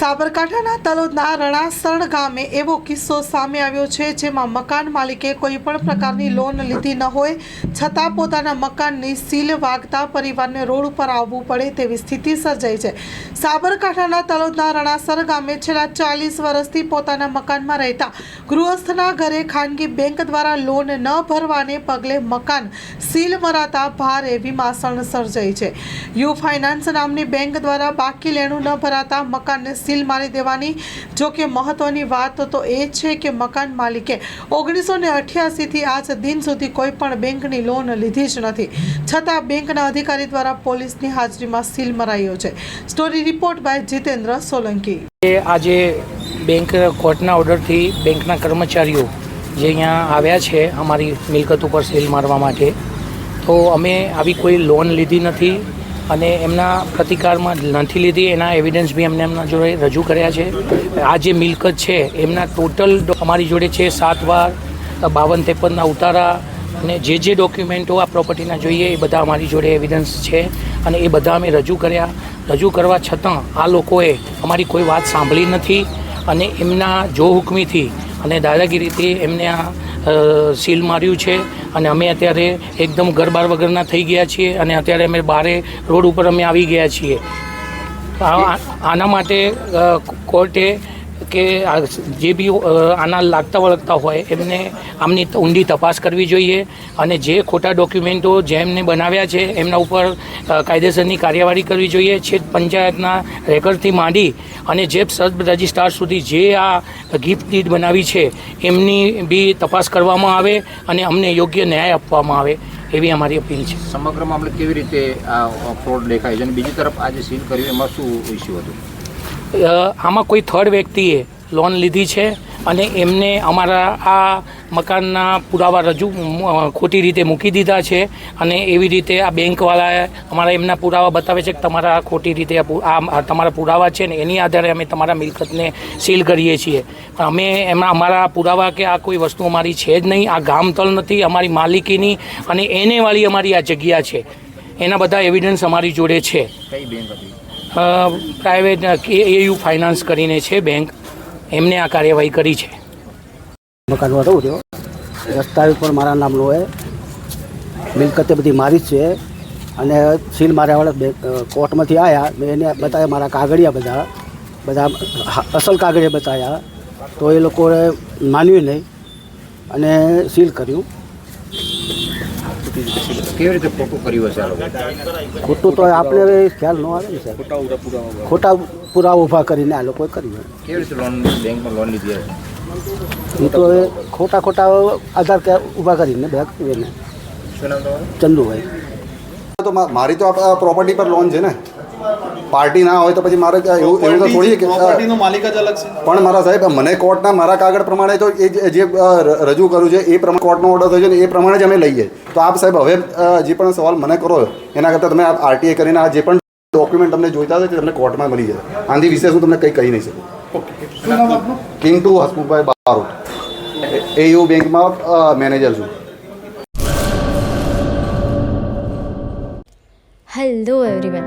સાબરકાંઠાના તલોદના રણાસણ ગામે એવો કિસ્સો સામે આવ્યો છે જેમાં મકાન માલિકે કોઈ પણ પ્રકારની લોન લીધી ન હોય, છતાં પોતાના મકાનની સીલ વાગતા પરિવારને રોડ ઉપર આવવું પડે તેવી સ્થિતિ સર્જાઈ છે. સાબરકાંઠાના તલોદના રણાસર ગામે છેલ્લા ચાલીસ વર્ષથી પોતાના મકાનમાં રહેતા ગૃહસ્થના ઘરે ખાનગી બેંક દ્વારા લોન ન ભરવાને પગલે મકાન સીલ મરાતા ભારે વિમાસણ સર્જાઈ છે. યુ ફાઇનાન્સ નામની બેંક દ્વારા બાકી લેણું ન ભરાતા મકાનને સીલ મારી દેવાની. જો કે મહત્વની વાત તો એ છે કે મકાન માલિકે ઓગણીસો ને અઠ્યાસીથી આજ દિન સુધી કોઈ પણ બેંકની લોન લીધી જ નથી. છતાં બેંકના અધિકારી દ્વારા પોલીસની હાજરીમાં સીલ મરાયો છે. Story report by Jitendra Solanki. આજે બેંક કોર્ટના ઓર્ડરથી બેંકના કર્મચારીઓ જે અહીંયા આવ્યા છે, અમારી મિલકત ઉપર સીલ મારવા માટે, તો અમે આવી કોઈ લોન લીધી નથી. અને એમના પ્રતિકારમાં નથી લીધી. એના એવિડન્સ બી અમને એમના જોડે રજૂ કર્યા છે. આ જે મિલકત છે, એમના ટોટલ અમારી જોડે છે સાત વાર, બાવન ત્રેપનના ઉતારા અને જે જે ડોક્યુમેન્ટો આ પ્રોપર્ટીના જોઈએ, એ બધા અમારી જોડે એવિડન્સ છે અને એ બધા અમે રજૂ કર્યા. રજૂ કરવા છતાં આ લોકોએ અમારી કોઈ વાત સાંભળી નથી અને એમના જો હુકમીથી અને દાદાગીરીથી એમને આ સીલ માર્યું છે અને અમે અત્યારે એકદમ ગરબાર વગરના થઈ ગયા છીએ અને અત્યારે અમે બારે રોડ ઉપર અમે આવી ગયા છીએ. આના માટે કોર્ટે કે જે બી આના લાગતા વળગતા હોય એમને આમની ઊંડી તપાસ કરવી જોઈએ અને જે ખોટા ડોક્યુમેન્ટો જેમને બનાવ્યા છે એમના ઉપર કાયદેસરની કાર્યવાહી કરવી જોઈએ છેક પંચાયતના રેકર્ડથી માંડી અને જે સબ રજિસ્ટ્રાર સુધી જે આ ગિફ્ટ ડીડ બનાવી છે એમની બી તપાસ કરવામાં આવે અને અમને યોગ્ય ન્યાય આપવામાં આવે એવી અમારી અપીલ છે. સમગ્ર મામલે કેવી રીતે આ ફ્રોડ દેખાય છે? અને બીજી તરફ આજે સીલ કર્યું એમાં શું ઇસ્યુ હતું? આમાં કોઈ થર્ડ વ્યક્તિએ લોન લીધી છે અને એમને અમારા આ મકાનના પુરાવા રજૂ ખોટી રીતે મૂકી દીધા છે અને એવી રીતે આ બેંકવાળાએ અમારા એમના પુરાવા બતાવે છે કે તમારા ખોટી રીતે આ તમારા પુરાવા છે ને એની આધારે અમે તમારા મિલકતને સીલ કરીએ છીએ. અમે એમાં, અમારા પુરાવા કે આ કોઈ વસ્તુ અમારી છે જ નહીં, આ ગામતલ નથી, અમારી માલિકીની અને એને વાળી અમારી આ જગ્યા છે. એના બધા એવિડન્સ અમારી જોડે છે. કઈ બેંક હતી? પ્રાઇવેટ એયુ ફાઇનાન્સ કરીને છે બેંક એમને આ કાર્યવાહી કરી છે. મકાનમાં રહું રહ્યો દસ્તાવેજ પણ મારા નામનો હોય મિલકતે બધી મારી જ છે. અને સીલ માર્યાવાળા કોર્ટમાંથી આવ્યા મેં એને બતાવ્યા, મારા કાગળિયા બધા. બધા અસલ કાગળિયા બતાવ્યા. તો એ લોકોએ માન્યું નહીં. અને સીલ કર્યું. કેવી રીતે ખોટું કર્યું હશે આ લોકો? ખોટું તો આપણે હવે ખ્યાલ ન આવે ને સાહેબ. ખોટા પુરાવા ઊભા કરીને આ લોકોએ કર્યું કેવી રીતે લોન બેંકમાં લોન લીધી હશે? એ તો હવે ખોટા ખોટા આધાર કાર્ડ ઊભા કરીને બેંક એને ચંદુભાઈ. તો મારી તો આ પ્રોપર્ટી પર લોન છે ને. પાર્ટી ના હોય તો પછી મારે એવું એવું તો થોડી કે પ્રોપર્ટીનો માલિક જ અલગ છે. પણ મારા સાહેબ મને કોર્ટના મારા કાગળ પ્રમાણે તો એ જે- રજૂ કર્યું છે એ પ્રમાણે કોર્ટનો ઓર્ડર થયો છે ને એ પ્રમાણે જ અમે લઈએ. તો આપ સાહેબ હવે જે પણ સવાલ મને કરો એના કરતાં તમે આરટીઆઈ કરીને આ જે પણ ડોક્યુમેન્ટ તમને જોઈતા હોય તે તમને કોર્ટમાં મળી જશે આનાથી વિશે હું તમને કંઈ કહી નહીં શકું. કિંગ ટુ હસમુખભાઈ બારોટ. એયુ બેંકમાં મેનેજર છું. Hello everyone